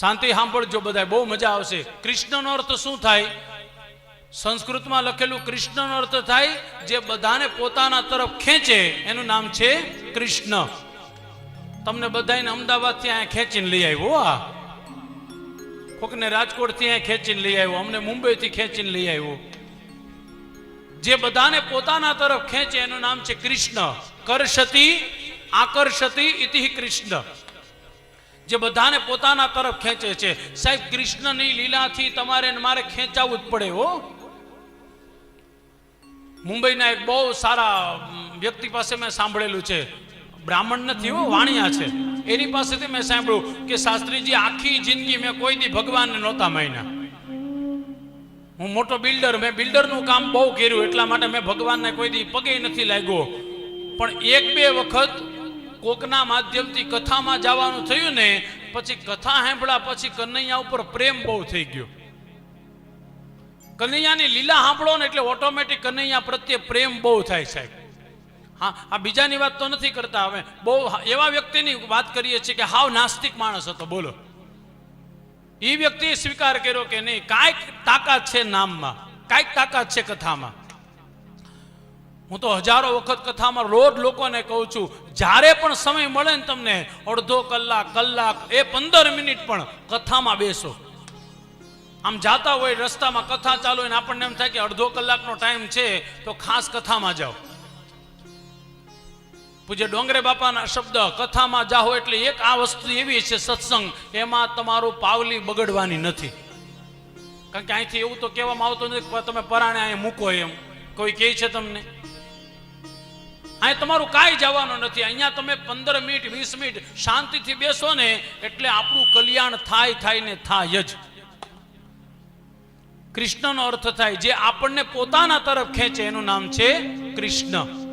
શાંતિ સાંભળજો બધા બહુ મજા આવશે. કૃષ્ણનો અર્થ શું થાય? સંસ્કૃતમાં લખેલું કૃષ્ણનો અર્થ થાય, જે બધાને પોતાના તરફ ખેંચે, એનું નામ છે કૃષ્ણ. તમને બધાને અમદાવાદથી અહીંયા ખેંચીને લઈ આવ્યો આ. કોકને રાજકોટથી અહીંયા ખેંચીને લઈ આવ્યો, અમને મુંબઈથી ખેંચીને લઈ આવ્યો. જે બધાને પોતાના તરફ ખેંચે, એનું નામ છે કૃષ્ણ. કરશતી આકર્ષતી ઇતિ કૃષ્ણ. જે બધાને પોતાના તરફ ખેંચે છે. સાહેબ, કૃષ્ણની લીલાથી તમારે મારે ખેંચાવું જ પડે હો. મુંબઈના એક બહુ સારા વ્યક્તિ પાસે મેં સાંભળેલું છે. બ્રાહ્મણ નથી હો, વાણિયા છે. એની પાસેથી મેં સાંભળ્યું કે શાસ્ત્રીજી, આખી જિંદગી મેં કોઈ દી ભગવાનને નહોતા માન્યા. હું મોટો બિલ્ડર, મેં બિલ્ડરનું કામ બહુ કર્યું, એટલા માટે મેં ભગવાનને કોઈ દી પગે નથી લાગ્યો. પણ એક બે વખત કોકના માધ્યમથી કથામાં જવાનું થયું ને, પછી કથા સાંભળ્યા પછી કનૈયા ઉપર પ્રેમ બહુ થઈ ગયો. કનૈયાની લીલા સાંભળો ને એટલે ઓટોમેટિક કનૈયા પ્રત્યે પ્રેમ બહુ થાય સાહેબ. હા, આ બીજાની વાત તો નથી કરતા હવે. બહુ એવા વ્યક્તિની વાત કરીએ છીએ કે હાવ નાસ્તિક માણસ હતો, બોલો. એ વ્યક્તિએ સ્વીકાર કર્યો કે નહીં, કાંઈક તાકાત છે નામમાં, કાંઈક તાકાત છે કથામાં. હું તો હજારો વખત કથામાં રોજ લોકોને કહું છું, જ્યારે પણ સમય મળે ને તમને, અડધો કલાક કલાક, એ પંદર મિનિટ પણ કથામાં બેસો. આમ જાતા હોય, રસ્તામાં કથા ચાલુ હોય ને આપણને એમ થાય કે અડધો કલાકનો ટાઈમ છે, તો ખાસ કથામાં જાઓ. પૂજ્ય ડોંગરે બાપાના શબ્દ, કથામાં જાઓ એટલે એક આ વસ્તુ એવી છે સત્સંગ, એમાં તમારું પાવલી બગડવાની નથી. કારણ કે અહીંથી એવું તો કહેવામાં આવતું નથી તમે પરાણે અહીં મૂકો એમ. કોઈ કહે છે તમને? અહીં તમારું કાંઈ જવાનું નથી. અહીંયા તમે પંદર મિનિટ, વીસ મિનિટ શાંતિથી બેસો ને એટલે આપણું કલ્યાણ થાય થાય ને થાય જ. કૃષ્ણનો અર્થ થાય. જે આપણને પોતાના તરફ ખેંચે, એનું નામ છે કૃષ્ણ.